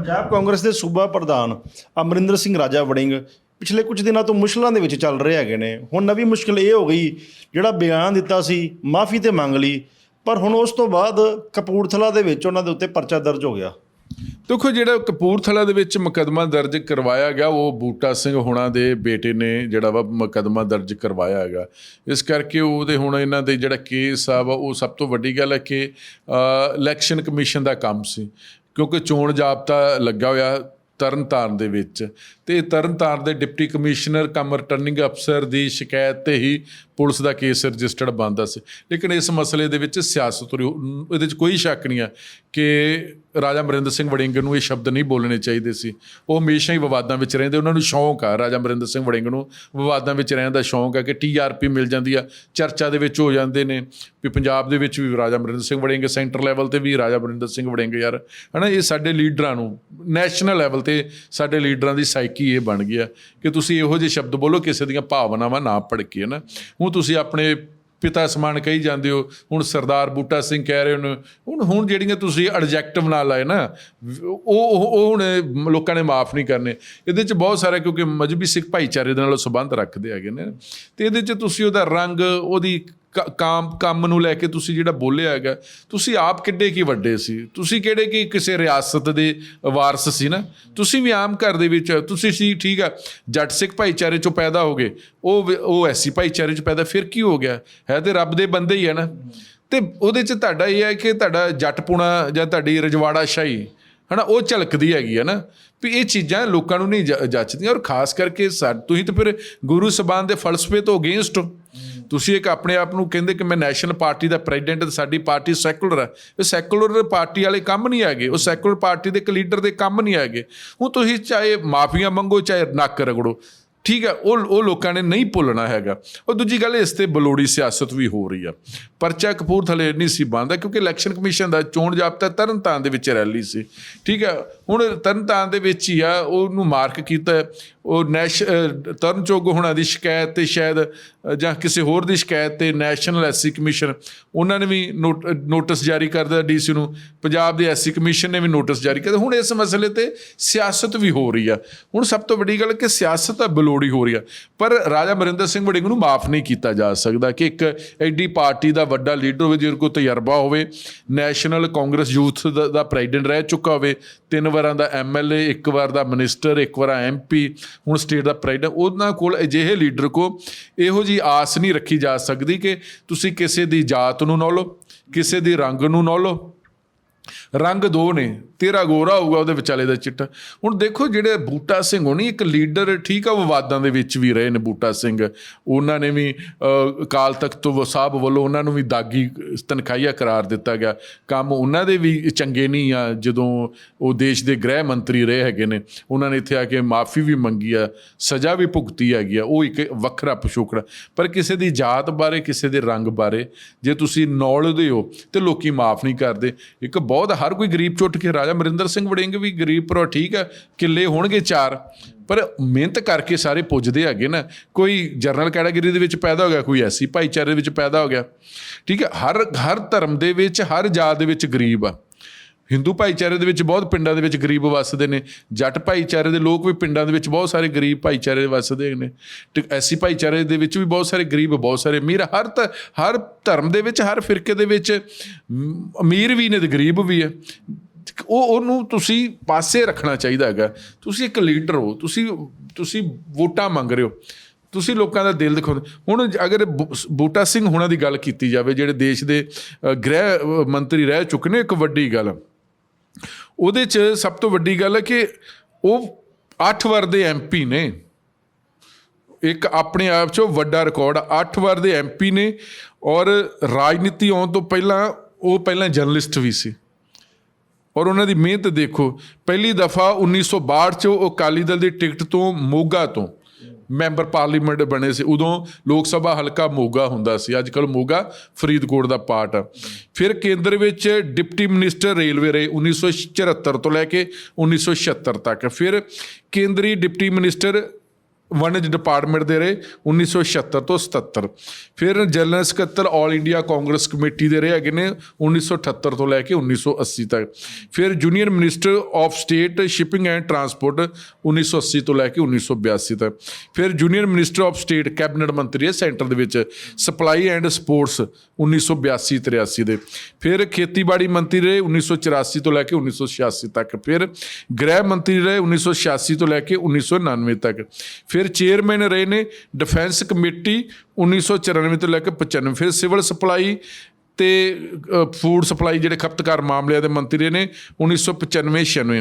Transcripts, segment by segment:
ਪੰਜਾਬ ਕਾਂਗਰਸ ਦੇ ਸੂਬਾ ਪ੍ਰਧਾਨ ਅਮਰਿੰਦਰ ਸਿੰਘ ਰਾਜਾ ਵੜਿੰਗ ਪਿਛਲੇ ਕੁਝ ਦਿਨਾਂ ਤੋਂ ਮੁਸ਼ਕਲਾਂ ਦੇ ਵਿੱਚ ਚੱਲ ਰਹੇ ਹੈਗੇ ਨੇ। ਹੁਣ ਨਵੀਂ ਮੁਸ਼ਕਲ ਇਹ ਹੋ ਗਈ ਜਿਹੜਾ ਬਿਆਨ ਦਿੱਤਾ ਸੀ, ਮਾਫੀ ਤੇ ਮੰਗ ਲਈ, ਪਰ ਹੁਣ ਉਸ ਤੋਂ ਬਾਅਦ ਕਪੂਰਥਲਾ ਦੇ ਵਿੱਚ ਉਹਨਾਂ ਦੇ ਉੱਤੇ ਪਰਚਾ ਦਰਜ ਹੋ ਗਿਆ। ਦੇਖੋ, ਜਿਹੜਾ ਕਪੂਰਥਲਾ ਦੇ ਵਿੱਚ ਮੁਕੱਦਮਾ ਦਰਜ ਕਰਵਾਇਆ ਗਿਆ, ਉਹ ਬੂਟਾ ਸਿੰਘ ਹੁਣਾਂ ਦੇ ਬੇਟੇ ਨੇ ਜਿਹੜਾ ਵਾ ਮੁਕੱਦਮਾ ਦਰਜ ਕਰਵਾਇਆ ਹੈਗਾ। ਇਸ ਕਰਕੇ ਉਹਦੇ ਹੁਣ ਇਹਨਾਂ ਦੇ ਜਿਹੜਾ ਕੇਸ ਆ ਵਾ, ਉਹ ਸਭ ਤੋਂ ਵੱਡੀ ਗੱਲ ਹੈ ਕਿ ਇਲੈਕਸ਼ਨ ਕਮਿਸ਼ਨ ਦਾ ਕੰਮ ਸੀ। ਕਿਉਂਕਿ ਚੋਣ ਜਾਬਤਾ ਲੱਗਾ ਹੋਇਆ ਤਰਨਤਾਰਨ ਦੇ ਵਿੱਚ ਤੇ ਤਰਨਤਾਰਨ ਦੇ ਡਿਪਟੀ ਕਮਿਸ਼ਨਰ ਕਮ ਰਿਟਰਨਿੰਗ ਅਫਸਰ ਦੀ ਸ਼ਿਕਾਇਤ ਤੇ ਹੀ ਪੁਲਿਸ ਦਾ ਕੇਸ ਰਜਿਸਟਰਡ ਬੰਦਾ ਸੀ। ਲੇਕਿਨ ਇਸ ਮਸਲੇ ਦੇ ਵਿੱਚ ਸਿਆਸਤ ਇਹਦੇ ਵਿੱਚ ਕੋਈ ਸ਼ੱਕ ਨਹੀਂ ਹੈ ਕਿ ਰਾਜਾ ਮਰਿੰਦਰ ਸਿੰਘ ਵੜਿੰਗ ਨੂੰ ਇਹ ਸ਼ਬਦ ਨਹੀਂ ਬੋਲਣੇ ਚਾਹੀਦੇ ਸੀ। ਉਹ ਹਮੇਸ਼ਾ ਹੀ ਵਿਵਾਦਾਂ ਵਿੱਚ ਰਹਿੰਦੇ, ਉਹਨਾਂ ਨੂੰ ਸ਼ੌਂਕ ਆ ਰਾਜਾ ਮਰਿੰਦਰ ਸਿੰਘ ਵੜਿੰਗ ਨੂੰ। ਵਿਵਾਦਾਂ ਵਿੱਚ ਰਹਿਣ ਦਾ ਸ਼ੌਂਕ ਆ ਕਿ ਟੀਆਰਪੀ ਮਿਲ ਜਾਂਦੀ ਆ, ਚਰਚਾ ਦੇ ਵਿੱਚ ਹੋ ਜਾਂਦੇ ਨੇ। ਵੀ ਪੰਜਾਬ ਦੇ ਵਿੱਚ ਵੀ ਰਾਜਾ ਮਰਿੰਦਰ ਸਿੰਘ ਵੜਿੰਗ ਸੈਂਟਰ ਲੈਵਲ ਤੇ ਵੀ ਰਾਜਾ ਮਰਿੰਦਰ ਸਿੰਘ ਵੜਿੰਗ ਯਾਰ। ਹਨਾ, ਇਹ ਸਾਡੇ ਲੀਡਰਾਂ ਨੂੰ, ਨੈਸ਼ਨਲ ਲੈਵਲ ਤੇ ਸਾਡੇ ਲੀਡਰਾਂ ਦੀ ਸਾਈਕੀ ਇਹ ਬਣ ਗਿਆ ਕਿ ਤੁਸੀਂ ਇਹੋ ਜਿਹੇ ਸ਼ਬਦ ਬੋਲੋ, ਕਿਸੇ ਦੀਆਂ ਭਾਵਨਾਵਾਂ ਨਾ ਭੜਕੇ ਨਾ। ਹੁਣ ਤੁਸੀਂ ਆਪਣੇ ਪਿਤਾ ਸਮਾਨ ਕਹੀ ਜਾਂਦੇ ਹੋ, ਹੁਣ ਸਰਦਾਰ ਬੂਟਾ ਸਿੰਘ ਕਹਿ ਰਹੇ ਹੋ ਹੁਣ ਹੁਣ ਜਿਹੜੀਆਂ ਤੁਸੀਂ ਐਡਜੈਕਟਿਵ ਨਾਲ ਲਾਏ ਨਾ ਉਹ ਉਹ ਹੁਣ ਲੋਕਾਂ ਨੇ ਮਾਫ ਨਹੀਂ ਕਰਨੇ। ਇਹਦੇ ਚ ਬਹੁਤ ਸਾਰੇ, ਕਿਉਂਕਿ ਮਜਬੀ ਸਿੱਖ ਭਾਈਚਾਰੇ ਦੇ ਨਾਲ ਸੰਬੰਧ ਰੱਖਦੇ ਹੈਗੇ ਨੇ। ਤੇ ਇਹਦੇ ਚ ਤੁਸੀਂ ਉਹਦਾ ਰੰਗ, ਉਹਦੀ ਕਾਮ ਕੰਮ ਨੂੰ ਲੈ ਕੇ ਤੁਸੀਂ ਜਿਹੜਾ ਬੋਲਿਆ ਹੈਗਾ, ਤੁਸੀਂ ਆਪ ਕਿੱਡੇ ਕੀ ਵੱਡੇ ਸੀ? ਤੁਸੀਂ ਕਿਹੜੇ ਕੀ ਕਿਸੇ ਰਿਆਸਤ ਦੇ ਵਾਰਸ ਸੀ ਨਾ? ਤੁਸੀਂ ਵੀ ਆਮ ਘਰ ਦੇ ਵਿੱਚ, ਤੁਸੀਂ ਸੀ, ਠੀਕ ਆ, ਜੱਟ ਸਿੱਖ ਭਾਈਚਾਰੇ ਚੋਂ ਪੈਦਾ ਹੋਗੇ ਉਹ ਉਹ ਐਸੀ ਭਾਈਚਾਰੇ ਚ ਪੈਦਾ, ਫਿਰ ਕੀ ਹੋ ਗਿਆ? ਹੈ ਤੇ ਰੱਬ ਦੇ ਬੰਦੇ ਹੀ ਹੈ ਨਾ। ਤੇ ਉਹਦੇ ਚ ਤੁਹਾਡਾ ਇਹ ਹੈ ਕਿ ਤੁਹਾਡਾ ਜੱਟਪੁਣਾ ਜਾਂ ਤੁਹਾਡੀ ਰਜਵਾੜਾ ਸ਼ਾਹੀ ਹਨਾ, ਉਹ ਝਲਕਦੀ ਹੈਗੀ ਹੈ ਨਾ, ਵੀ ਇਹ ਚੀਜ਼ਾਂ ਲੋਕਾਂ ਨੂੰ ਨਹੀਂ ਜ- ਜੱਚਦੀਆਂ। ਔਰ ਖਾਸ ਕਰਕੇ ਸਾ- ਤੁਸੀਂ ਤਾਂ ਫਿਰ ਗੁਰੂ ਸਬਾਨ ਦੇ ਫਲਸਫੇ ਤੋਂ ਅਗੇਂਸਟ ਹੋ। ਤੁਸੀਂ ਇੱਕ ਆਪਣੇ ਆਪ ਨੂੰ ਕਹਿੰਦੇ ਕਿ ਮੈਂ ਨੈਸ਼ਨਲ ਪਾਰਟੀ ਦਾ ਪ੍ਰੈਜ਼ੀਡੈਂਟ ਤੇ ਸਾਡੀ ਪਾਰਟੀ ਸੈਕੂਲਰ ਹੈ ਇਹ ਸੈਕੂਲਰ ਪਾਰਟੀ ਵਾਲੇ ਕੰਮ ਨਹੀਂ ਹੈਗੇ। ਉਹ ਸੈਕੂਲਰ ਪਾਰਟੀ ਦੇ ਇੱਕ ਲੀਡਰ ਦੇ ਕੰਮ ਨਹੀਂ ਹੈਗੇ। ਉਹ ਤੁਸੀਂ ਚਾਹੇ ਮਾਫੀਆਂ ਮੰਗੋ, ਚਾਹੇ ਨੱਕ ਰਗੜੋ। ਠੀਕ ਹੈ, ਉਹ ਉਹ ਲੋਕਾਂ ਨੇ ਨਹੀਂ ਭੁੱਲਣਾ ਹੈਗਾ। ਉਹ ਦੂਜੀ ਗੱਲ, ਇਸ ਤੇ ਬਲੋੜੀ ਸਿਆਸਤ ਵੀ ਹੋ ਰਹੀ ਆ। ਪਰਚਾ ਕਪੂਰਥਲੇ ਨਹੀਂ ਸੀ ਬੰਦਾ ਕਿਉਂਕਿ ਇਲੈਕਸ਼ਨ ਕਮਿਸ਼ਨ ਦਾ ਚੋਣ ਜਾਬਤਾ ਤਰਨਤਾਰਨ ਦੇ ਵਿੱਚ ਰੈਲੀ ਸੀ। ਠੀਕ ਹੈ, ਹੁਣ ਤਰਨਤਾਰਨ ਦੇ ਵਿੱਚ ਹੀ ਆ, ਉਹਨੂੰ ਮਾਰਕ ਕੀਤਾ ਉਹ ਨੈਸ਼ ਅਹ ਤਰਨ ਚੋਗ ਹੋਣਾ ਦੀ ਸ਼ਿਕਾਇਤ ਤੇ ਸ਼ਾਇਦ ਜਾਂ ਕਿਸੇ ਹੋਰ ਦੀ ਸ਼ਿਕਾਇਤ ਤੇ ਨੈਸ਼ਨਲ ਐਸਸੀ ਕਮਿਸ਼ਨ, ਉਹਨਾਂ ਨੇ ਵੀ ਨੋਟ- ਨੋਟਿਸ ਜਾਰੀ ਕਰਦਾ ਦਿੱਤਾ ਡੀਸੀ ਨੂੰ। ਪੰਜਾਬ ਦੇ ਐਸਸੀ ਕਮਿਸ਼ਨ ਨੇ ਵੀ ਨੋਟਿਸ ਜਾਰੀ ਕਰ ਹੁਣ ਇਸ ਮਸਲੇ ਤੇ ਸਿਆਸਤ ਵੀ ਹੋ ਰਹੀ ਆ। ਹੁਣ ਸਭ ਤੋਂ ਵੱਡੀ ਗੱਲ ਕਿ ਸਿਆਸਤ ਤਾਂ ਬਲੋੜੀ ਹੋ ਰਹੀ ਹੈ। ਪਰ ਰਾਜਾ ਮਰਿੰਦਰ ਸਿੰਘ ਵੜਿੰਗ ਨੂੰ ਮਾਫ ਨਹੀਂ ਕੀਤਾ ਜਾ ਸਕਦਾ ਕਿ ਇੱਕ ਐਡੀ ਪਾਰਟੀ ਦਾ ਵੱਡਾ ਲੀਡਰ ਹੋਵੇ, ਜਿਹਦੇ ਕੋਲ ਤਜਰਬਾ ਹੋਵੇ, ਨੈਸ਼ਨਲ ਕਾਂਗਰਸ ਯੂਥ ਦਾ ਦਾ ਪ੍ਰੈਜ਼ੀਡੈਂਟ ਰਹਿ ਚੁੱਕਾ ਹੋਵੇ, ਤਿੰਨ ਵਾਰਾਂ ਦਾ ਐਮਐਲਏ ਇੱਕ ਵਾਰ ਦਾ ਮਿਨਿਸਟਰ, ਇੱਕ ਵਾਰ ਐਮਪੀ ਹੁਣ ਸਟੇਟ ਦਾ ਪ੍ਰੈਜ਼ੀਡੈਂਟ, ਉਹਨਾਂ ਕੋਲ ਅਜਿਹੇ ਲੀਡਰ ਕੋ ਇਹੋ ਜੀ ਆਸ ਨਹੀਂ ਰੱਖੀ ਜਾ ਸਕਦੀ ਕਿ ਤੁਸੀਂ ਕਿਸੇ ਦੀ ਜਾਤ ਨੂੰ ਨਾ ਲਓ, ਕਿਸੇ ਦੀ ਰੰਗ ਨੂੰ ਨਾ ਲਓ। ਰੰਗ ਦੋ ਨੇ। ਤੇਰਾ ਗੋਰਾ ਹੋਊਗਾ ਉਹਦੇ ਵਿਚਾਲੇ ਦਾ ਚਿੱਟਾ। ਹੁਣ ਦੇਖੋ ਜਿਹੜੇ ਬੂਟਾ ਸਿੰਘ ਹੋਣੀ, ਇੱਕ ਲੀਡਰ ਠੀਕ ਆ, ਵਿਵਾਦਾਂ ਦੇ ਵਿੱਚ ਵੀ ਰਹੇ ਨੇ ਬੂਟਾ ਸਿੰਘ। ਉਹਨਾਂ ਨੇ ਵੀ ਅਕਾਲ ਤਖਤ ਤੋਂ ਸਾਹਿਬ ਵੱਲੋਂ ਉਹਨਾਂ ਨੂੰ ਵੀ ਦਾਗੀ, ਤਨਖਾਹੀਆ ਕਰਾਰ ਦਿੱਤਾ ਗਿਆ। ਕੰਮ ਉਹਨਾਂ ਦੇ ਵੀ ਚੰਗੇ ਨਹੀਂ ਆ, ਜਦੋਂ ਉਹ ਦੇਸ਼ ਦੇ ਗ੍ਰਹਿ ਮੰਤਰੀ ਰਹੇ ਹੈਗੇ ਨੇ। ਉਹਨਾਂ ਨੇ ਇੱਥੇ ਆ ਕੇ ਮਾਫੀ ਵੀ ਮੰਗੀ ਆ, ਸਜ਼ਾ ਵੀ ਭੁਗਤੀ ਹੈਗੀ ਆ। ਉਹ ਇੱਕ ਵੱਖਰਾ ਪਿਛੋਕੜਾ ਪਰ ਕਿਸੇ ਦੀ ਜਾਤ ਬਾਰੇ, ਕਿਸੇ ਦੇ ਰੰਗ ਬਾਰੇ, ਜੇ ਤੁਸੀਂ ਨੌਲਦੇ ਹੋ ਤੇ ਲੋਕੀ ਮਾਫ ਨਹੀਂ ਕਰਦੇ। ਇੱਕ ਬਹੁਤ, ਹਰ ਕੋਈ ਗਰੀਬ ਚੁੱਟ ਕੇ ਰਾਜਾ ਮਰਿੰਦਰ ਸਿੰਘ ਵੜਿੰਗ ਵੀ ਗਰੀਬ ਪਰ ਠੀਕ ਹੈ, ਕਿੱਲੇ ਹੋਣਗੇ ਚਾਰ, ਪਰ ਮਿਹਨਤ ਕਰਕੇ ਸਾਰੇ ਪੁੱਜਦੇ ਹੈਗੇ ਨਾ। ਕੋਈ ਜਰਨਲ ਕੈਟਾਗਰੀ ਦੇ ਵਿੱਚ ਪੈਦਾ ਹੋ ਗਿਆ, ਕੋਈ ਐਸੀ ਭਾਈਚਾਰੇ ਵਿੱਚ ਪੈਦਾ ਹੋ ਗਿਆ, ਠੀਕ ਹੈ, ਹਰ ਹਰ ਧਰਮ ਦੇ ਵਿੱਚ, ਹਰ ਜਾਤ ਦੇ ਵਿੱਚ ਗਰੀਬ ਆ। ਹਿੰਦੂ ਭਾਈਚਾਰੇ ਦੇ ਵਿੱਚ ਬਹੁਤ ਪਿੰਡਾਂ ਦੇ ਵਿੱਚ ਗਰੀਬ ਵੱਸਦੇ ਨੇ, ਜੱਟ ਭਾਈਚਾਰੇ ਦੇ ਲੋਕ ਵੀ ਪਿੰਡਾਂ ਦੇ ਵਿੱਚ ਬਹੁਤ ਸਾਰੇ ਗਰੀਬ ਭਾਈਚਾਰੇ ਵੱਸਦੇ ਨੇ, ਤੇ ਐਸੀ ਭਾਈਚਾਰੇ ਦੇ ਵਿੱਚ ਵੀ ਬਹੁਤ ਸਾਰੇ ਗਰੀਬ, ਬਹੁਤ ਸਾਰੇ ਅਮੀਰ, ਹਰ ਧ- ਹਰ ਧਰਮ ਦੇ ਵਿੱਚ, ਹਰ ਫਿਰਕੇ ਦੇ ਵਿੱਚ ਅਮੀਰ ਵੀ ਨੇ ਤੇ ਗਰੀਬ ਵੀ ਹੈ। ਉਹ ਉਹਨੂੰ ਤੁਸੀਂ ਪਾਸੇ ਰੱਖਣਾ ਚਾਹੀਦਾ ਹੈਗਾ। ਤੁਸੀਂ ਇੱਕ ਲੀਡਰ ਹੋ, ਤੁਸੀਂ ਤੁਸੀਂ ਵੋਟਾਂ ਮੰਗ ਰਹੇ ਹੋ। ਤੁਸੀਂ ਲੋਕਾਂ ਦਾ ਦਿਲ ਦਿਖਾਉਂਦੇ ਹੁਣ ਅਗਰ ਬੂ- ਬੂਟਾ ਸਿੰਘ ਹੁਣਾਂ ਦੀ ਗੱਲ ਕੀਤੀ ਜਾਵੇ, ਜਿਹੜੇ ਦੇਸ਼ ਦੇ ਗ੍ਰਹਿ ਮੰਤਰੀ ਰਹਿ ਚੁੱਕੇ ਨੇ, ਇੱਕ ਵੱਡੀ ਗੱਲ। ਉਹਦੇ 'ਚ ਸਭ ਤੋਂ ਵੱਡੀ ਗੱਲ ਹੈ ਕਿ ਉਹ 8 ਵਾਰ ਦੇ ਐਮਪੀ ਨੇ। ਇੱਕ ਆਪਣੇ ਆਪ 'ਚ ਵੱਡਾ ਰਿਕਾਰਡ 8 ਵਾਰ ਦੇ ਐਮਪੀ ਨੇ। ਔਰ ਰਾਜਨੀਤੀ ਆਉਣ ਤੋਂ ਪਹਿਲਾਂ, ਉਹ ਪਹਿਲਾਂ ਜਰਨਲਿਸਟ ਵੀ ਸੀ। ਔਰ ਉਹਨਾਂ ਦੀ ਮਿਹਨਤ ਦੇਖੋ, ਪਹਿਲੀ ਦਫਾ 1962 ਚ ਉਹ ਅਕਾਲੀ ਦਲ ਦੀ ਟਿਕਟ ਤੋਂ ਮੋਗਾ ਤੋਂ ਮੈਂਬਰ ਪਾਰਲੀਮੈਂਟ ਬਣੇ ਸੀ, ਉਦੋਂ ਲੋਕ ਸਭਾ ਹਲਕਾ ਮੋਗਾ ਹੁੰਦਾ ਸੀ, ਅੱਜ ਕੱਲ ਮੋਗਾ ਫਰੀਦਕੋਟ ਦਾ ਪਾਰਟ ਫਿਰ ਕੇਂਦਰ ਵਿੱਚ ਡਿਪਟੀ ਮਿਨਿਸਟਰ ਰੇਲਵੇ ਰਹੇ 1974 ਤੋਂ ਲੈ ਕੇ 1976 ਤੱਕ। ਫਿਰ ਕੇਂਦਰੀ ਡਿਪਟੀ ਮਿਨਿਸਟਰ ਵਣਜ ਡਿਪਾਰਟਮੈਂਟ ਦੇ ਰਹੇ 1976 ਤੋਂ 77 ਫਿਰ ਜਨਰਲ ਸਕੱਤਰ ਆਲ ਇੰਡੀਆ ਕਾਂਗਰਸ ਕਮੇਟੀ ਦੇ ਰਹੇ ਹੈਗੇ ਨੇ 1978 ਤੋਂ ਲੈ ਕੇ 1980 ਤੱਕ ਫਿਰ junior minister of state shipping and transport 1980 ਤੋਂ ਲੈ ਕੇ 1982 ਤੱਕ ਫਿਰ junior minister of state cabinet ਮੰਤਰੀ ਹੈ ਸੈਂਟਰ ਦੇ ਵਿੱਚ ਸਪਲਾਈ ਐਂਡ ਸਪੋਰਟਸ 1982 83 ਦੇ ਫਿਰ ਖੇਤੀਬਾੜੀ ਮੰਤਰੀ ਰਹੇ 1984 ਤੋਂ ਲੈ ਕੇ 1986 ਤੱਕ ਫਿਰ ਗ੍ਰਹਿ ਮੰਤਰੀ ਰਹੇ 1986 ਤੋਂ ਲੈ ਕੇ 1999 ਤੱਕ ਫਿਰ ਫਿਰ ਚੇਅਰਮੈਨ ਰਹੇ ਨੇ ਡਿਫੈਂਸ ਕਮੇਟੀ 1994 ਤੋਂ ਲੈ ਕੇ 95 ਫਿਰ ਸਿਵਲ ਸਪਲਾਈ ਤੇ ਫੂਡ ਸਪਲਾਈ ਜਿਹੜੇ ਖਪਤਕਾਰ ਮਾਮਲਿਆਂ ਦੇ ਮੰਤਰੀ ਰਹੇ ਨੇ 1995-96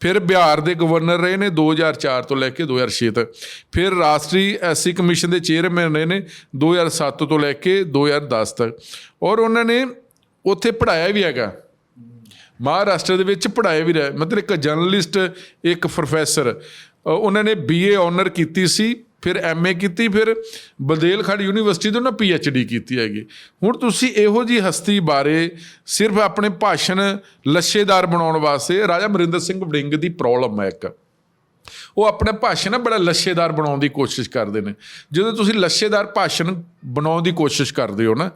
ਫਿਰ ਬਿਹਾਰ ਦੇ ਗਵਰਨਰ ਰਹੇ ਨੇ 2004 ਤੋਂ ਲੈ ਕੇ 2006 ਤੱਕ। ਫਿਰ ਰਾਸ਼ਟਰੀ ਐਸਸੀ ਕਮਿਸ਼ਨ ਦੇ ਚੇਅਰਮੈਨ ਰਹੇ ਨੇ 2007 ਤੋਂ ਲੈ ਕੇ 2010 ਤੱਕ। ਔਰ ਉਹਨਾਂ ਨੇ ਉੱਥੇ ਪੜਾਇਆ ਵੀ ਹੈਗਾ। ਮਹਾਰਾਸ਼ਟਰ ਦੇ ਵਿੱਚ ਪੜਾਇਆ ਵੀ ਰਿਹਾ। ਮਤਲਬ ਇੱਕ ਜਰਨਲਿਸਟ, ਇੱਕ ਪ੍ਰੋਫੈਸਰ। ਉਹਨਾਂ ਨੇ ਬੀਏ ਆਨਰ ਕੀਤੀ ਸੀ, ਫਿਰ ਐਮਏ ਕੀਤੀ, ਫਿਰ ਬਲਦੇਲਖੰਡ ਯੂਨੀਵਰਸਿਟੀ ਤੋਂ ਨਾ ਪੀਐਚਡੀ ਕੀਤੀ ਹੈਗੀ। ਹੁਣ ਤੁਸੀਂ ਇਹੋ ਜੀ ਹਸਤੀ ਬਾਰੇ ਸਿਰਫ ਆਪਣੇ ਭਾਸ਼ਣ ਲੱਛੇਦਾਰ ਬਣਾਉਣ ਵਾਸਤੇ ਰਾਜਾ ਮਰਿੰਦਰ ਸਿੰਘ ਵੜਿੰਗ ਦੀ ਪ੍ਰੋਬਲਮ ਹੈ ਇੱਕ। ਉਹ ਆਪਣਾ ਭਾਸ਼ਣ ਨਾ ਬੜਾ ਲੱਛੇਦਾਰ ਬਣਾਉਣ ਦੀ ਕੋਸ਼ਿਸ਼ ਕਰਦੇ ਨੇ। ਜਦੋਂ ਤੁਸੀਂ ਲੱਛੇਦਾਰ ਭਾਸ਼ਣ ਬਣਾਉਣ ਦੀ ਕੋਸ਼ਿਸ਼ ਕਰਦੇ ਹੋ ਨਾ,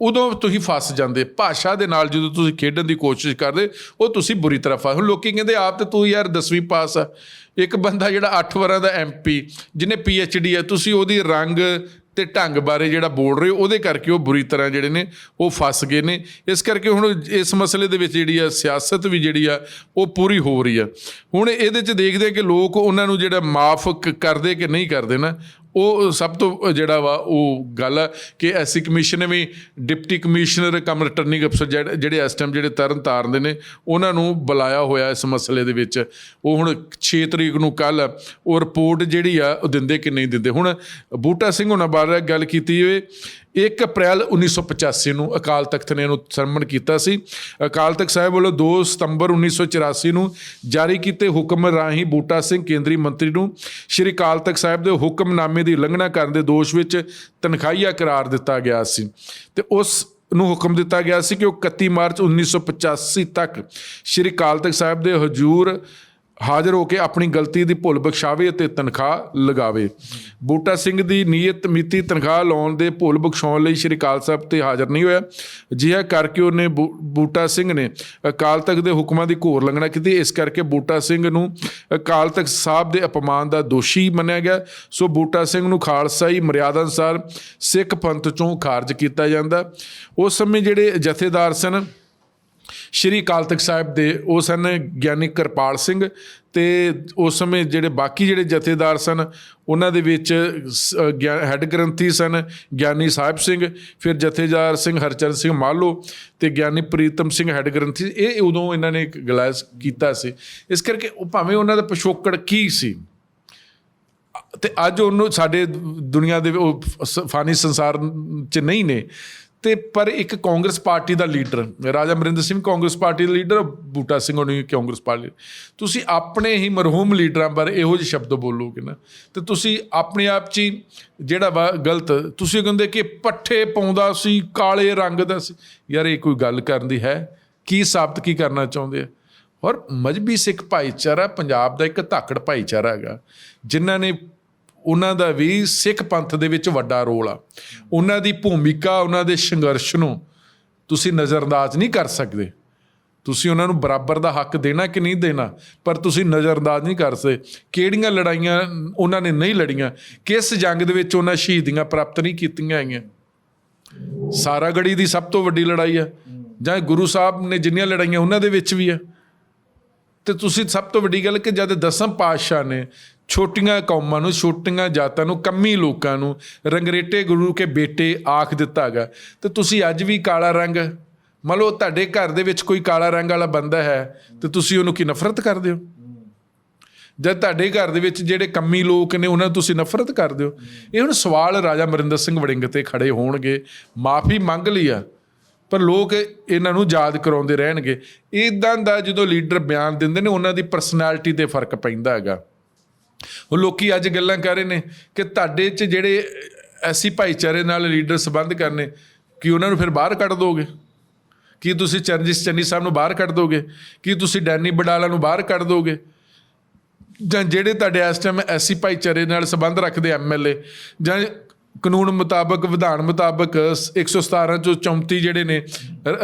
ਉਦੋਂ ਤੁਸੀਂ ਫਸ ਜਾਂਦੇ। ਭਾਸ਼ਾ ਦੇ ਨਾਲ ਜਦੋਂ ਤੁਸੀਂ ਖੇਡਣ ਦੀ ਕੋਸ਼ਿਸ਼ ਕਰਦੇ, ਉਹ ਤੁਸੀਂ ਬੁਰੀ ਤਰ੍ਹਾਂ ਫਸ ਹੁਣ ਲੋਕੀ ਕਹਿੰਦੇ, ਆਪ ਤੇ ਤੂੰ ਯਾਰ 10ਵੀਂ ਪਾਸ ਆ। ਇੱਕ ਬੰਦਾ ਜਿਹੜਾ 8 ਵਾਰਾਂ ਦਾ ਐਮਪੀ ਜਿਹਨੇ ਪੀਐਚਡੀ ਆ, ਤੁਸੀਂ ਉਹਦੀ ਰੰਗ ਤੇ ਢੰਗ ਬਾਰੇ ਜਿਹੜਾ ਬੋਲ ਰਹੇ ਹੋ, ਉਹਦੇ ਕਰਕੇ ਉਹ ਬੁਰੀ ਤਰ੍ਹਾਂ ਜਿਹੜੇ ਨੇ ਉਹ ਫਸ ਗਏ ਨੇ। ਇਸ ਕਰਕੇ ਹੁਣ ਇਸ ਮਸਲੇ ਦੇ ਵਿੱਚ ਜਿਹੜੀ ਆ, ਸਿਆਸਤ ਵੀ ਜਿਹੜੀ ਆ, ਉਹ ਪੂਰੀ ਹੋ ਰਹੀ ਆ। ਹੁਣ ਇਹਦੇ 'ਚ ਦੇਖਦੇ ਆ ਕਿ ਲੋਕ ਉਹਨਾਂ ਨੂੰ ਜਿਹੜਾ ਮਾਫ ਕਰਦੇ ਕਿ ਨਹੀਂ ਕਰਦੇ ਨਾ ਉਹ ਸਭ ਤੋਂ ਜਿਹੜਾ ਵਾ, ਉਹ ਗੱਲ ਆ ਕਿ ਐਸੀ ਕਮਿਸ਼ਨ ਨੇ ਵੀ, ਡਿਪਟੀ ਕਮਿਸ਼ਨਰ ਕਮ ਰਿਟਰਨਿੰਗ ਅਫਸਰ ਜਿਹੜੇ ਇਸ ਟਾਈਮ ਜਿਹੜੇ ਤਰਨ ਤਾਰਨ ਦੇ ਨੇ, ਉਹਨਾਂ ਨੂੰ ਬੁਲਾਇਆ ਹੋਇਆ ਇਸ ਮਸਲੇ ਦੇ ਵਿੱਚ। ਉਹ ਹੁਣ 6 ਤਰੀਕ ਨੂੰ ਕੱਲ ਉਹ ਰਿਪੋਰਟ ਜਿਹੜੀ ਆ, ਉਹ ਦਿੰਦੇ ਕਿ ਨਹੀਂ ਦਿੰਦੇ। ਹੁਣ ਬੂਟਾ ਸਿੰਘ ਹੁਣਾਂ ਬਾਰੇ ਗੱਲ ਕੀਤੀ ਹੋਵੇ 1 ਅਪ੍ਰੈਲ 1985 ਨੂੰ ਅਕਾਲ ਤਖਤ ਨੇ ਇਹਨੂੰ ਸਰਮਨ ਕੀਤਾ ਸੀ। ਅਕਾਲ ਤਖਤ ਸਾਹਿਬ ਵੱਲੋਂ 2 ਸਤੰਬਰ 1984 ਨੂੰ ਜਾਰੀ ਕੀਤੇ ਹੁਕਮ ਰਾਹੀਂ ਬੂਟਾ ਸਿੰਘ ਕੇਂਦਰੀ ਮੰਤਰੀ ਨੂੰ ਸ਼੍ਰੀ ਅਕਾਲ ਤਖਤ ਸਾਹਿਬ ਦੇ ਹੁਕਮਨਾਮੇ ਦੀ ਉਲੰਘਣਾ ਕਰਨ ਦੇ ਦੋਸ਼ ਵਿੱਚ ਤਨਖਾਹੀਆ ਕਰਾਰ ਦਿੱਤਾ ਗਿਆ ਸੀ। ਤੇ ਉਸ ਨੂੰ ਹੁਕਮ ਦਿੱਤਾ ਗਿਆ ਸੀ ਕਿ ਉਹ 31 ਮਾਰਚ 1985 ਤੱਕ ਸ਼੍ਰੀ ਅਕਾਲ ਤਖਤ ਸਾਹਿਬ ਦੇ ਹਜੂਰ ਹਾਜ਼ਰ ਹੋ ਕੇ ਆਪਣੀ ਗਲਤੀ ਦੀ ਭੁੱਲ ਬਖਸ਼ਾਵੇ ਅਤੇ ਤਨਖਾਹ ਲਗਾਵੇ। ਬੂਟਾ ਸਿੰਘ ਦੀ ਨੀਅਤ ਮਿਤੀ ਤਨਖਾਹ ਲਾਉਣ ਦੇ ਭੁੱਲ ਬਖਸ਼ਾਉਣ ਲਈ ਸ਼੍ਰੀ ਅਕਾਲ ਸਾਹਿਬ ਤੇ ਹਾਜ਼ਰ ਨਹੀਂ ਹੋਇਆ। ਜਿਹਾ ਕਰਕੇ ਉਹਨੇ ਬੂ- ਬੂਟਾ ਸਿੰਘ ਨੇ ਅਕਾਲ ਤਖਤ ਦੇ ਹੁਕਮਾਂ ਦੀ ਘੋਰ ਲੰਘਣਾ ਕੀਤੀ। ਇਸ ਕਰਕੇ ਬੂਟਾ ਸਿੰਘ ਨੂੰ ਅਕਾਲ ਤਖਤ ਸਾਹਿਬ ਦੇ ਅਪਮਾਨ ਦਾ ਦੋਸ਼ੀ ਮੰਨਿਆ ਗਿਆ। ਸੋ ਬੂਟਾ ਸਿੰਘ ਨੂੰ ਖਾਲਸਾਈ ਮਰਿਆਦਾ ਅਨੁਸਾਰ ਸਿੱਖ ਪੰਥ ਚੋਂ ਖਾਰਜ ਕੀਤਾ ਜਾਂਦਾ। ਉਸ ਸਮੇਂ ਜਿਹੜੇ ਜਥੇਦਾਰ ਸਨ ਸ਼੍ਰੀ ਅਕਾਲ ਤਖਤ ਸਾਹਿਬ ਦੇ ਉਹ ਸਨ ਗਿਆਨੀ ਕਿਰਪਾਲ ਸਿੰਘ ਤੇ ਉਸ ਸਮੇਂ ਜਿਹੜੇ ਬਾਕੀ ਜਿਹੜੇ ਜਥੇਦਾਰ ਸਨ, ਉਹਨਾਂ ਦੇ ਵਿੱਚ ਸ- ਗਿਆ- ਹੈੱਡ ਗ੍ਰੰਥੀ ਸਨ, ਗਿਆਨੀ ਸਾਹਿਬ ਸਿੰਘ, ਫਿਰ ਜਥੇਦਾਰ ਸਿੰਘ ਹਰਚਰਨ ਸਿੰਘ ਮਾਲੋ ਤੇ ਗਿਆਨੀ ਪ੍ਰੀਤਮ ਸਿੰਘ ਹੈੱਡ ਗ੍ਰੰਥੀ। ਇਹ ਉਦੋਂ ਇਹਨਾਂ ਨੇ ਇੱਕ ਗਲਾਸ ਕੀਤਾ ਸੀ। ਇਸ ਕਰਕੇ ਉਹ ਭਾਵੇਂ ਉਹਨਾਂ ਦਾ ਪਿਛੋਕੜ ਕੀ ਸੀ, ਤੇ ਅੱਜ ਉਹਨੂੰ ਸਾਡੇ ਦੁਨੀਆ ਦੇ ਉਹ ਸ- ਫਾਨੀ ਸੰਸਾਰ ਚ ਨਹੀਂ ਨੇ। ਤੇ ਪਰ ਇੱਕ ਕਾਂਗਰਸ ਪਾਰਟੀ ਦਾ ਲੀਡਰ, ਰਾਜਾ ਅਮਰਿੰਦਰ ਸਿੰਘ ਕਾਂਗਰਸ ਪਾਰਟੀ ਦਾ ਲੀਡਰ, ਬੂਟਾ ਸਿੰਘ ਹੋਣੀ ਕਾਂਗਰਸ ਪਾਰਟੀ ਤੁਸੀਂ ਆਪਣੇ ਹੀ ਮਰਹੂਮ ਲੀਡਰਾਂ ਬਾਰੇ ਇਹੋ ਜਿਹੇ ਸ਼ਬਦ ਬੋਲੋਗੇ ਨਾ। ਤੇ ਤੁਸੀਂ ਆਪਣੇ ਆਪ 'ਚ ਹੀ ਜਿਹੜਾ ਵਾ ਗਲਤ, ਤੁਸੀਂ ਕਹਿੰਦੇ ਕਿ ਪੱਠੇ ਪਾਉਂਦਾ ਸੀ, ਕਾਲੇ ਰੰਗ ਦਾ ਸੀ। ਯਾਰ ਇਹ ਕੋਈ ਗੱਲ ਕਰਨ ਦੀ ਹੈ? ਕੀ ਸਾਬਤ ਕੀ ਕਰਨਾ ਚਾਹੁੰਦੇ ਆ? ਔਰ ਮਜਬੀ ਸਿੱਖ ਭਾਈਚਾਰਾ ਪੰਜਾਬ ਦਾ ਇੱਕ ਧਾਕੜ ਭਾਈਚਾਰਾ ਹੈਗਾ। ਜਿਨ੍ਹਾਂ ਨੇ ਉਹਨਾਂ ਦਾ ਵੀ ਸਿੱਖ ਪੰਥ ਦੇ ਵਿੱਚ ਵੱਡਾ ਰੋਲ ਆ। ਉਹਨਾਂ ਦੀ ਭੂਮਿਕਾ, ਉਹਨਾਂ ਦੇ ਸੰਘਰਸ਼ ਨੂੰ ਤੁਸੀਂ ਨਜ਼ਰਅੰਦਾਜ਼ ਨਹੀਂ ਕਰ ਸਕਦੇ। ਤੁਸੀਂ ਉਹਨਾਂ ਨੂੰ ਬਰਾਬਰ ਦਾ ਹੱਕ ਦੇਣਾ ਕਿ ਨਹੀਂ ਦੇਣਾ, ਪਰ ਤੁਸੀਂ ਨਜ਼ਰਅੰਦਾਜ਼ ਨਹੀਂ ਕਰ ਸਕਦੇ। ਕਿਹੜੀਆਂ ਲੜਾਈਆਂ ਉਹਨਾਂ ਨੇ ਨਹੀਂ ਲੜੀਆਂ? ਕਿਸ ਜੰਗ ਦੇ ਵਿੱਚ ਉਹਨਾਂ ਸ਼ਹੀਦੀਆਂ ਪ੍ਰਾਪਤ ਨਹੀਂ ਕੀਤੀਆਂ ਹੈਗੀਆਂ ਸਾਰਾਗੜੀ ਦੀ ਸਭ ਤੋਂ ਵੱਡੀ ਲੜਾਈ ਆ, ਜਾਂ ਗੁਰੂ ਸਾਹਿਬ ਨੇ ਜਿੰਨੀਆਂ ਲੜਾਈਆਂ ਉਹਨਾਂ ਦੇ ਵਿੱਚ ਵੀ ਆ। ਤੇ ਤੁਸੀਂ ਸਭ ਤੋਂ ਵੱਡੀ ਗੱਲ ਕਿ ਜਦ ਦਸਮ ਪਾਤਸ਼ਾਹ ਨੇ ਛੋਟੀਆਂ ਕੌਮਾਂ ਨੂੰ, ਛੋਟੀਆਂ ਜਾਤਾਂ ਨੂੰ, ਕੰਮੀ ਲੋਕਾਂ ਨੂੰ ਰੰਗਰੇਟੇ ਗੁਰੂ ਕੇ ਬੇਟੇ ਆਖ ਦਿੱਤਾ ਹੈਗਾ, ਤੇ ਤੁਸੀਂ ਅੱਜ ਵੀ ਕਾਲਾ ਰੰਗ, ਮੰਨ ਲਓ ਤੁਹਾਡੇ ਘਰ ਦੇ ਵਿੱਚ ਕੋਈ ਕਾਲਾ ਰੰਗ ਵਾਲਾ ਬੰਦਾ ਹੈ, ਤੇ ਤੁਸੀਂ ਉਹਨੂੰ ਕੀ ਨਫ਼ਰਤ ਕਰਦੇ ਹੋ? ਜਦ ਤੁਹਾਡੇ ਘਰ ਦੇ ਵਿੱਚ ਜਿਹੜੇ ਕੰਮੀ ਲੋਕ ਨੇ, ਉਹਨਾਂ ਨੂੰ ਤੁਸੀਂ ਨਫ਼ਰਤ ਕਰਦੇ ਹੋ? ਇਹ ਹੁਣ ਸਵਾਲ ਰਾਜਾ ਮਰਿੰਦਰ ਸਿੰਘ ਵੜਿੰਗ ਤੇ ਖੜੇ ਹੋਣਗੇ, ਮਾਫੀ ਮੰਗ ਲਈ ਆ। ਪਰ ਲੋਕ ਇਹਨਾਂ ਨੂੰ ਯਾਦ ਕਰਾਉਂਦੇ ਰਹਿਣਗੇ। ਇਦਾਂ ਦਾ ਜਦੋਂ ਲੀਡਰ ਬਿਆਨ ਦਿੰਦੇ ਨੇ, ਉਹਨਾਂ ਦੀ ਪਰਸਨੈਲਿਟੀ ਤੇ ਫ਼ਰਕ ਪੈਂਦਾ ਹੈਗਾ। ਉਹ ਲੋਕੀ ਅੱਜ ਗੱਲਾਂ ਕਰ ਰਹੇ ਨੇ ਕਿ ਤੁਹਾਡੇ 'ਚ ਜਿਹੜੇ ਐਸੀ ਭਾਈਚਾਰੇ ਨਾਲ ਲੀਡਰ ਸੰਬੰਧ ਕਰਨੇ, ਕਿ ਉਹਨਾਂ ਨੂੰ ਫਿਰ ਬਾਹਰ ਕੱਢ ਦੋਗੇ? ਕੀ ਤੁਸੀਂ ਚਰਨਜੀਤ ਚੰਨੀ ਸਾਹਿਬ ਨੂੰ ਬਾਹਰ ਕੱਢ ਦੋਗੇ? ਕੀ ਤੁਸੀਂ ਡੈਨੀ ਬਡਾਲਾ ਨੂੰ ਬਾਹਰ ਕੱਢ ਦੋਗੇ? ਜਾਂ ਜਿਹੜੇ ਤੁਹਾਡੇ ਇਸ ਟਾਈਮ ਐਸੀ ਭਾਈਚਾਰੇ ਨਾਲ ਸੰਬੰਧ ਰੱਖਦੇ ਐਮਐਲਏ ਜਾਂ ਕਾਨੂੰਨ ਮੁਤਾਬਕ, ਵਿਧਾਨ ਮੁਤਾਬਕ 117 ਚੋਂ 34 ਜਿਹੜੇ ਨੇ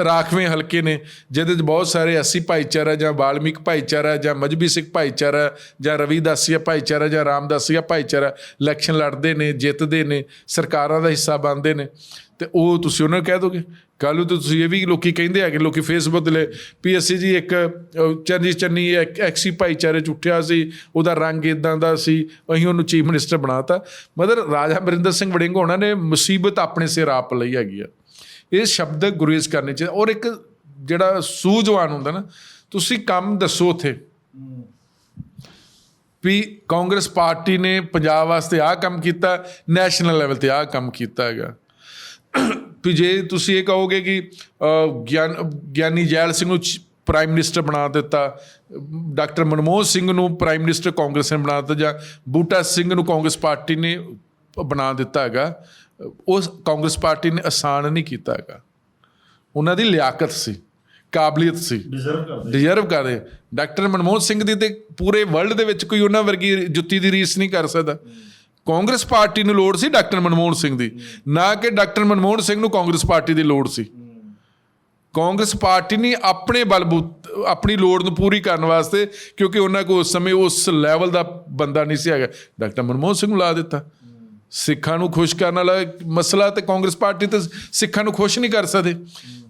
ਰਾਖਵੇਂ ਹਲਕੇ ਨੇ, ਜਿਹਦੇ ਵਿੱਚ ਬਹੁਤ ਸਾਰੇ ਐਸੀ ਭਾਈਚਾਰਾ ਜਾਂ ਵਾਲਮੀਕ ਭਾਈਚਾਰਾ ਜਾਂ ਮਜਬੀ ਸਿੱਖ ਭਾਈਚਾਰਾ ਜਾਂ ਰਵੀਦਾਸੀਆ ਭਾਈਚਾਰਾ ਜਾਂ ਰਾਮਦਾਸੀਆ ਭਾਈਚਾਰਾ ਇਲੈਕਸ਼ਨ ਲੜਦੇ ਨੇ, ਜਿੱਤਦੇ ਨੇ, ਸਰਕਾਰਾਂ ਦਾ ਹਿੱਸਾ ਬਣਦੇ ਨੇ। ਤੇ ਉਹ ਤੁਸੀਂ ਉਹਨਾਂ ਨੂੰ ਕਹਿ ਦੋਗੇ? ਕੱਲ੍ਹ ਨੂੰ ਤਾਂ ਤੁਸੀਂ ਇਹ ਵੀ ਲੋਕੀ ਕਹਿੰਦੇ ਹੈਗੇ ਲੋਕੀ ਫੇਸਬੁੱਕ ਤੇ ਲੈ ਵੀ ਅਸੀਂ ਜੀ ਇੱਕ ਅਹ, ਚੰਨੀ ਇੱਕ ਐਕਸੀ ਭਾਈਚਾਰੇ ਚ ਉੱਠਿਆ ਸੀ ਉਹਦਾ ਰੰਗ ਇਦਾਂ ਦਾ ਸੀ ਅਸੀਂ ਉਹਨੂੰ ਚੀਫ ਮਿਨਿਸਟਰ ਬਣਾਤਾ। ਮਤਲਬ ਰਾਜਾ ਅਮਰਿੰਦਰ ਸਿੰਘ ਵੜਿੰਗ ਉਹਨਾਂ ਨੇ ਮੁਸੀਬਤ ਆਪਣੇ ਸਿਰ ਆਪ ਲਈ ਹੈਗੀ ਆ। ਇਹ ਸ਼ਬਦ ਗੁਰੇਜ਼ ਕਰਨੇ ਚਾਹੀਦੇ। ਔਰ ਇੱਕ ਜਿਹੜਾ ਸੂਝਵਾਨ ਹੁੰਦਾ ਨਾ ਤੁਸੀਂ ਕੰਮ ਦੱਸੋ ਉਥੇ। ਵੀ ਕਾਂਗਰਸ ਪਾਰਟੀ ਨੇ ਪੰਜਾਬ ਵਾਸਤੇ ਆਹ ਕੰਮ ਕੀਤਾ ਨੈਸ਼ਨਲ ਲੈਵਲ ਤੇ ਆਹ ਕੰਮ ਕੀਤਾ ਹੈਗਾ। ਵੀ ਜੇ ਤੁਸੀਂ ਇਹ ਕਹੋਗੇ ਕਿ ਗਿਆਨ ਗਿਆਨੀ ਜੈਲ ਸਿੰਘ ਨੂੰ ਪ੍ਰਾਈਮ ਮਿਨਿਸਟਰ ਬਣਾ ਦਿੱਤਾ ਡਾਕਟਰ ਮਨਮੋਹਨ ਸਿੰਘ ਨੂੰ ਪ੍ਰਾਈਮ ਮਿਨਿਸਟਰ ਕਾਂਗਰਸ ਨੇ ਬਣਾ ਦਿੱਤਾ ਜਾਂ ਬੂਟਾ ਸਿੰਘ ਨੂੰ ਕਾਂਗਰਸ ਪਾਰਟੀ ਨੇ ਬਣਾ ਦਿੱਤਾ ਹੈਗਾ ਉਸ ਕਾਂਗਰਸ ਪਾਰਟੀ ਨੇ ਆਸਾਨ ਨਹੀਂ ਕੀਤਾ ਹੈਗਾ। ਉਹਨਾਂ ਦੀ ਲਿਆਕਤ ਸੀ ਕਾਬਲੀਅਤ ਸੀ। ਡਿਜ਼ਰਵ ਕਰਦੇ ਡਿਜ਼ਰਵ ਕਰਦੇ ਡਾਕਟਰ ਮਨਮੋਹਨ ਸਿੰਘ ਦੀ ਤੇ ਪੂਰੇ ਵਰਲਡ ਦੇ ਵਿੱਚ ਕੋਈ ਉਹਨਾਂ ਵਰਗੀ ਜੁੱਤੀ ਦੀ ਰੀਸ ਨਹੀਂ ਕਰ ਸਕਦਾ। ਕਾਂਗਰਸ ਪਾਰਟੀ ਨੂੰ ਲੋੜ ਸੀ ਡਾਕਟਰ ਮਨਮੋਹਨ ਸਿੰਘ ਦੀ। ਨਾ ਕਿ ਡਾਕਟਰ ਮਨਮੋਹਨ ਸਿੰਘ ਨੂੰ ਕਾਂਗਰਸ ਪਾਰਟੀ ਦੀ ਲੋੜ ਸੀ। ਕਾਂਗਰਸ ਪਾਰਟੀ ਨੇ ਆਪਣੇ ਬਲਬੂਤ, ਆਪਣੀ ਲੋੜ ਨੂੰ ਪੂਰੀ ਕਰਨ ਵਾਸਤੇ ਕਿਉਂਕਿ ਉਹਨਾਂ ਕੋਲ ਉਸ ਸਮੇਂ ਉਸ ਲੈਵਲ ਦਾ ਬੰਦਾ ਨਹੀਂ ਸੀ ਹੈਗਾ। ਡਾਕਟਰ ਮਨਮੋਹਨ ਸਿੰਘ ਨੂੰ ਲਾ ਦਿੱਤਾ। ਸਿੱਖਾਂ ਨੂੰ ਖੁਸ਼ ਕਰਨ ਵਾਲਾ ਮਸਲਾ ਤੇ ਕਾਂਗਰਸ ਪਾਰਟੀ ਤੇ ਸਿੱਖਾਂ ਨੂੰ ਖੁਸ਼ ਨਹੀਂ ਕਰ ਸਕਦੇ।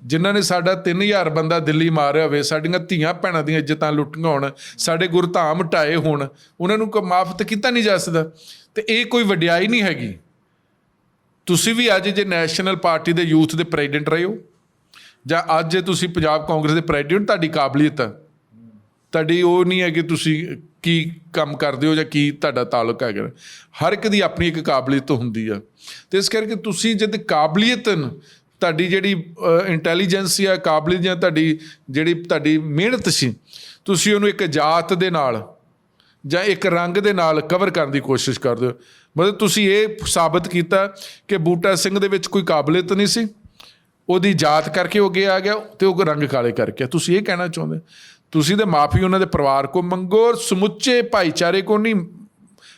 ਜਿਨ੍ਹਾਂ ਨੇ ਸਾਡਾ 3000 ਬੰਦਾ ਦਿੱਲੀ ਮਾਰਿਆ ਹੋਵੇ, ਸਾਡੀਆਂ ਧੀਆਂ ਭੈਣਾਂ ਦੀਆਂ ਇੱਜ਼ਤਾਂ ਲੁੱਟੀਆਂ ਹੋਣ, ਸਾਡੇ ਗੁਰਧਾਮ ਢਾਏ ਹੋਣ, ਉਹਨਾਂ ਨੂੰ ਮਾਫ ਤਾਂ ਕੀਤਾ ਨਹੀਂ ਜਾ ਸਕਦਾ। ਤੇ ਇਹ ਕੋਈ ਵਡਿਆਈ ਨਹੀਂ ਹੈਗੀ। ਤੁਸੀਂ ਵੀ ਅੱਜ ਜੇ ਨੈਸ਼ਨਲ ਪਾਰਟੀ ਦੇ ਯੂਥ ਦੇ ਪ੍ਰੈਜ਼ੀਡੈਂਟ ਰਹੇ ਹੋ, ਜਾਂ ਅੱਜ ਜੇ ਤੁਸੀਂ ਪੰਜਾਬ ਕਾਂਗਰਸ ਦੇ ਪ੍ਰੈਜ਼ੀਡੈਂਟ, ਤੁਹਾਡੀ ਕਾਬਲੀਅਤ ਆ। ਤੁਹਾਡੀ ਉਹ ਨਹੀਂ ਹੈ ਕਿ ਤੁਸੀਂ ਕੀ ਕੰਮ ਕਰਦੇ ਹੋ ਜਾਂ ਕੀ ਤੁਹਾਡਾ ਤਾਲੁਕ ਹੈਗਾ। ਹਰ ਇੱਕ ਦੀ ਆਪਣੀ ਇੱਕ ਕਾਬਲੀਅਤ ਹੁੰਦੀ ਆ। ਤੇ ਇਸ ਕਰਕੇ ਤੁਸੀਂ ਜਦ ਕਾਬਲੀਅਤ ਤੁਹਾਡੀ ਜਿਹੜੀ ਇੰਟੈਲੀਜੈਂਸ ਆ, ਕਾਬਲੀਅਤ ਜਾਂ ਤੁਹਾਡੀ ਜਿਹੜੀ ਤੁਹਾਡੀ ਮਿਹਨਤ ਸੀ, ਤੁਸੀਂ ਉਹਨੂੰ ਇੱਕ ਜਾਤ ਦੇ ਨਾਲ ਜਾਂ ਇੱਕ ਰੰਗ ਦੇ ਨਾਲ ਕਵਰ ਕਰਨ ਦੀ ਕੋਸ਼ਿਸ਼ ਕਰਦੇ ਹੋ। ਮਤਲਬ ਤੁਸੀਂ ਇਹ ਸਾਬਤ ਕੀਤਾ ਕਿ ਬੂਟਾ ਸਿੰਘ ਦੇ ਵਿੱਚ ਕੋਈ ਕਾਬਲੀਅਤ ਨਹੀਂ ਸੀ। ਉਹਦੀ ਜਾਤ ਕਰਕੇ ਉਹ ਅੱਗੇ ਆ ਗਿਆ ਤੇ ਉਹ ਰੰਗ ਕਾਲੇ ਕਰਕੇ ਤੁਸੀਂ ਇਹ ਕਹਿਣਾ ਚਾਹੁੰਦੇ ਤੁਸੀਂ ਤੇ ਮਾਫੀ ਉਹਨਾਂ ਦੇ ਪਰਿਵਾਰ ਕੋ ਮੰਗੋ ਔਰ ਸਮੁੱਚੇ ਭਾਈਚਾਰੇ ਕੋ ਨਹੀਂ,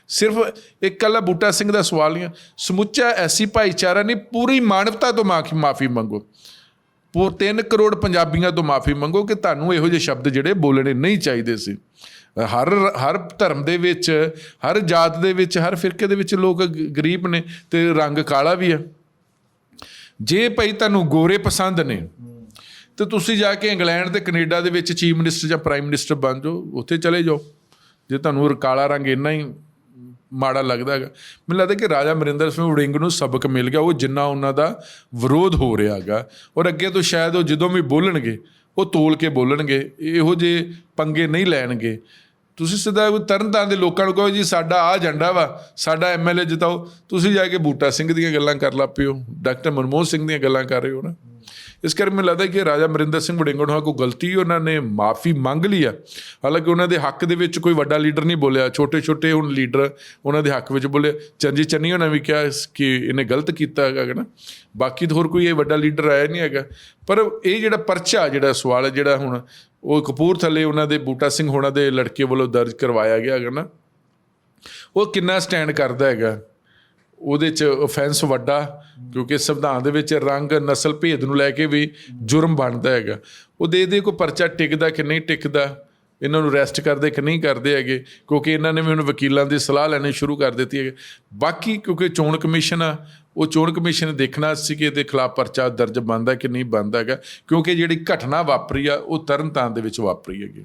ਸਿਰਫ ਇੱਕ ਕੱਲਾ ਬੂਟਾ ਸਿੰਘ ਦਾ ਸਵਾਲ ਨਹੀਂ ਹੈ। ਸਮੁੱਚਾ ਐਸੀ ਭਾਈਚਾਰਾ ਨਹੀਂ, ਪੂਰੀ ਮਾਨਵਤਾ ਤੋਂ ਮਾਫੀ ਮਾਫੀ ਮੰਗੋ। ਪੂਰ 3 ਕਰੋੜ ਪੰਜਾਬੀਆਂ ਤੋਂ ਮਾਫੀ ਮੰਗੋ ਕਿ ਤੁਹਾਨੂੰ ਇਹੋ ਜਿਹੇ ਸ਼ਬਦ ਜਿਹੜੇ ਬੋਲਣੇ ਨਹੀਂ ਚਾਹੀਦੇ ਸੀ। ਹਰ ਹਰ ਧਰਮ ਦੇ ਵਿੱਚ, ਹਰ ਜਾਤ ਦੇ ਵਿੱਚ, ਹਰ ਫਿਰਕੇ ਦੇ ਵਿੱਚ ਲੋਕ ਗਰੀਬ ਨੇ ਤੇ ਰੰਗ ਕਾਲਾ ਵੀ ਹੈ। ਜੇ ਭਾਈ ਤੁਹਾਨੂੰ ਗੋਰੇ ਪਸੰਦ ਨੇ ਤੇ ਤੁਸੀਂ ਜਾ ਕੇ ਇੰਗਲੈਂਡ ਤੇ ਕੈਨੇਡਾ ਦੇ ਵਿੱਚ ਚੀਫ ਮਿਨਿਸਟਰ ਜਾਂ ਪ੍ਰਾਈਮ ਮਿਨਿਸਟਰ ਬਣ ਜਾਓ, ਉੱਥੇ ਚਲੇ ਜਾਓ। ਜੇ ਤੁਹਾਨੂੰ ਕਾਲਾ ਰੰਗ ਇੰਨਾ ਹੀ ਮਾੜਾ ਲੱਗਦਾ ਹੈਗਾ। ਮੈਨੂੰ ਲੱਗਦਾ ਕਿ ਰਾਜਾ ਮਰਿੰਦਰ ਸਿੰਘ ਉੜਿੰਗ ਨੂੰ ਸਬਕ ਮਿਲ ਗਿਆ, ਉਹ ਜਿੰਨਾ ਉਹਨਾਂ ਦਾ ਵਿਰੋਧ ਹੋ ਰਿਹਾ ਹੈਗਾ। ਔਰ ਅੱਗੇ ਤੋਂ ਸ਼ਾਇਦ ਉਹ ਜਦੋਂ ਵੀ ਬੋਲਣਗੇ, ਉਹ ਤੋਲ ਕੇ ਬੋਲਣਗੇ, ਇਹੋ ਜਿਹੇ ਪੰਗੇ ਨਹੀਂ ਲੈਣਗੇ। ਤੁਸੀਂ ਸਿੱਧਾ ਕੋਈ ਤਰਨਤਾਰਨ ਦੇ ਲੋਕਾਂ ਨੂੰ ਕਹੋ ਜੀ, ਸਾਡਾ ਆ ਏਜੰਡਾ ਵਾ, ਸਾਡਾ ਐਮਐਲਏ ਜਿਤਾਓ। ਤੁਸੀਂ ਜਾ ਕੇ ਬੂਟਾ ਸਿੰਘ ਦੀਆਂ ਗੱਲਾਂ ਕਰ ਲੱਪੇ ਹੋ ਡਾਕਟਰ ਮਨਮੋਹਨ ਸਿੰਘ ਦੀਆਂ ਗੱਲਾਂ ਕਰ ਰਹੇ ਹੋ ਨਾ। ਇਸ ਕਰਕੇ ਮੈਨੂੰ ਲੱਗਦਾ ਕਿ ਰਾਜਾ ਮਰਿੰਦਰ ਸਿੰਘ ਵੜਿੰਗ ਨੂੰ ਗਲਤੀ ਉਹਨਾਂ ਨੇ ਮਾਫੀ ਮੰਗ ਲਈ ਆ। ਹਾਲਾਂਕਿ ਉਹਨਾਂ ਦੇ ਹੱਕ ਦੇ ਵਿੱਚ ਕੋਈ ਵੱਡਾ ਲੀਡਰ ਨਹੀਂ ਬੋਲਿਆ। ਛੋਟੇ ਛੋਟੇ ਹੁਣ ਲੀਡਰ ਉਹਨਾਂ ਦੇ ਹੱਕ ਵਿੱਚ ਬੋਲੇ। ਚੰਜੀ ਚੰਨੀ ਉਹਨਾਂ ਵੀ ਕਿਹਾ ਕਿ ਇਹਨੇ ਗਲਤ ਕੀਤਾ ਹੈਗਾ ਨਾ। ਬਾਕੀ ਤਾਂ ਹੋਰ ਕੋਈ ਇਹ ਵੱਡਾ ਲੀਡਰ ਆਇਆ ਨਹੀਂ ਹੈਗਾ। ਪਰ ਇਹ ਜਿਹੜਾ ਪਰਚਾ, ਜਿਹੜਾ ਸਵਾਲ ਜਿਹੜਾ ਹੁਣ ਉਹ ਕਪੂਰਥਲੇ ਉਹਨਾਂ ਦੇ ਬੂਟਾ ਸਿੰਘ ਹੋਣਾ ਦੇ ਲੜਕੇ ਵੱਲੋਂ ਦਰਜ ਕਰਵਾਇਆ ਗਿਆ ਹੈਗਾ ਨਾ। ਉਹ ਕਿੰਨਾ ਸਟੈਂਡ ਕਰਦਾ ਹੈਗਾ। ਉਹਦੇ ਚ ਆਫੈਂਸ ਵੱਡਾ, ਕਿਉਂਕਿ ਸੰਵਿਧਾਨ ਦੇ ਵਿੱਚ ਰੰਗ, ਨਸਲ, ਭੇਦ ਨੂੰ ਲੈ ਕੇ ਵੀ ਜੁਰਮ ਬਣਦਾ ਹੈਗਾ। ਉਹਦੇ ਇਹਦੇ ਕੋਈ ਪਰਚਾ ਟਿਕਦਾ ਕਿ ਨਹੀਂ ਟਿਕਦਾ, ਇਹਨਾਂ ਨੂੰ ਰੈਸਟ ਕਰਦੇ ਕਿ ਨਹੀਂ ਕਰਦੇ ਹੈਗੇ, ਕਿਉਂਕਿ ਇਹਨਾਂ ਨੇ ਵੀ ਹੁਣ ਵਕੀਲਾਂ ਦੀ ਸਲਾਹ ਲੈਣੀ ਸ਼ੁਰੂ ਕਰ ਦਿੱਤੀ ਹੈ ਬਾਕੀ ਕਿਉਂਕਿ ਚੋਣ ਕਮਿਸ਼ਨ ਆ ਉਹ ਚੋਣ ਕਮਿਸ਼ਨ ਨੇ ਦੇਖਣਾ ਸੀ ਕਿ ਇਹਦੇ ਖਿਲਾਫ ਪਰਚਾ ਦਰਜ ਬਣਦਾ ਕਿ ਨਹੀਂ ਬਣਦਾ ਹੈਗਾ, ਕਿਉਂਕਿ ਜਿਹੜੀ ਘਟਨਾ ਵਾਪਰੀ ਆ, ਉਹ ਤਰਨਤਾਰਨ ਦੇ ਵਿੱਚ ਵਾਪਰੀ ਹੈਗੀ।